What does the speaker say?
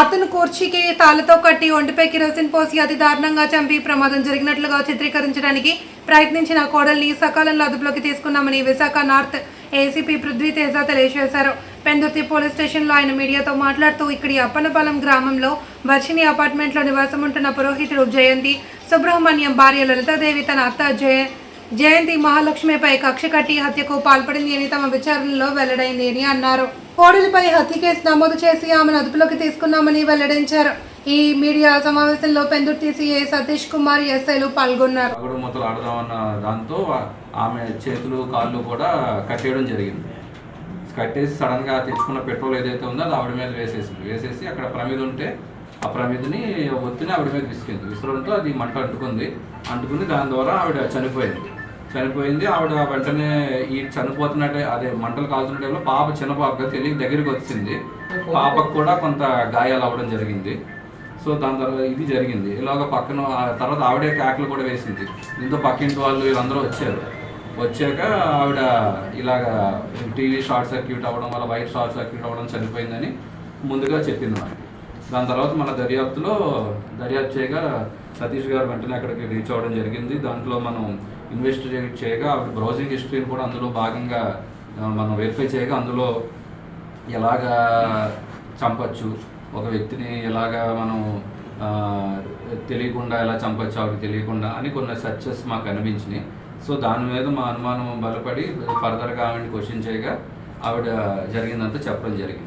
అతను కూర్చికి తాళతో కట్టి ఒంటిపై కిరోసిన్ పోసి అతి దారుణంగా చంపి ప్రమాదం జరిగినట్లుగా చిత్రీకరించడానికి ప్రయత్నించిన కోడల్ని సకాలంలో అదుపులోకి తీసుకున్నామని విశాఖ నార్త్ ఏసీపీ పృథ్వీ తేజ తెలియజేశారు. పెందుర్తి పోలీస్ స్టేషన్లో ఆయన మీడియాతో మాట్లాడుతూ ఇక్కడి అప్పనపాలెం గ్రామంలో వర్షిని అపార్ట్మెంట్లో నివాసం ఉంటున్న పురోహితుడు జయంతి. సుబ్రహ్మణ్యం భార్య లలితాదేవి తన అత్త జయ జయంతి మహాలక్ష్మిపై కక్ష కట్టి హత్యకు పాల్పడింది అని తమ విచారణలో వెల్లడైంది అని అన్నారు. కోడలిపై హత్య కేసు నమోదు చేసి ఆమెను అదుపులోకి తీసుకున్నామని వెల్లడించారు. ఈ మీడియా సమావేశంలో పెందుర్తి సీఏ సతీష్ కుమార్ ఎస్ఐలు పాల్గొన్నారు. అగుడు ఆడదామన్న దాంతో ఆమె చేతులు కాళ్ళు కూడా కట్టేయడం జరిగింది. కట్టేసి సడన్గా తెచ్చుకున్న పెట్రోల్ ఏదైతే ఉందో అది ఆవిడ మీద వేసేసింది. వేసేసి అక్కడ ప్రమిద ఉంటే ఆ ప్రమిదని ఒత్తిని ఆవిడ మీద విసిరింది. విసరడంతో అది మంట అంటుకుంది. అంటుకుని దాని ద్వారా ఆవిడ చనిపోయింది. చనిపోయింది. ఆవిడ వెంటనే ఈ చనిపోతున్నట్టే అదే మంటలు కాల్తున్న టైంలో పాప చిన్న పాపగా తెలియక దగ్గరికి వచ్చింది. పాపకు కూడా కొంత గాయాలు అవ్వడం జరిగింది. సో దాని తర్వాత ఇది జరిగింది. ఇలాగ పక్కన ఆ తర్వాత ఆవిడే కేకలు కూడా వేసింది. దీంతో పక్కింటి వాళ్ళు వీళ్ళందరూ వచ్చారు. వచ్చాక ఆవిడ ఇలాగ టీవీ షార్ట్ సర్క్యూట్ అవ్వడం వల్ల వైర్ షార్ట్ సర్క్యూట్ అవ్వడం చనిపోయిందని ముందుగా చెప్పింది మనకి దాని తర్వాత మన దర్యాప్తులో దర్యాప్తు చేయగా సతీష్ గారు వెంటనే అక్కడికి రీచ్ అవ్వడం జరిగింది. దాంట్లో మనం ఇన్వెస్టిగేట్ చేయగా ఆవిడ బ్రౌజింగ్ హిస్టరీని కూడా అందులో భాగంగా మనం వెరిఫై చేయగా అందులో ఎలాగా చంపచ్చు ఒక వ్యక్తిని ఎలాగా మనం తెలియకుండా ఎలా చంపచ్చు ఆవిడకి తెలియకుండా అని కొన్ని సర్చెస్ మాకు అనిపించినాయి. సో దాని మీద మా అనుమానం బలపడి ఫర్దర్గా ఆవిడని క్వశ్చన్ చేయగా ఆవిడ జరిగిందంతా చెప్పడం జరిగింది.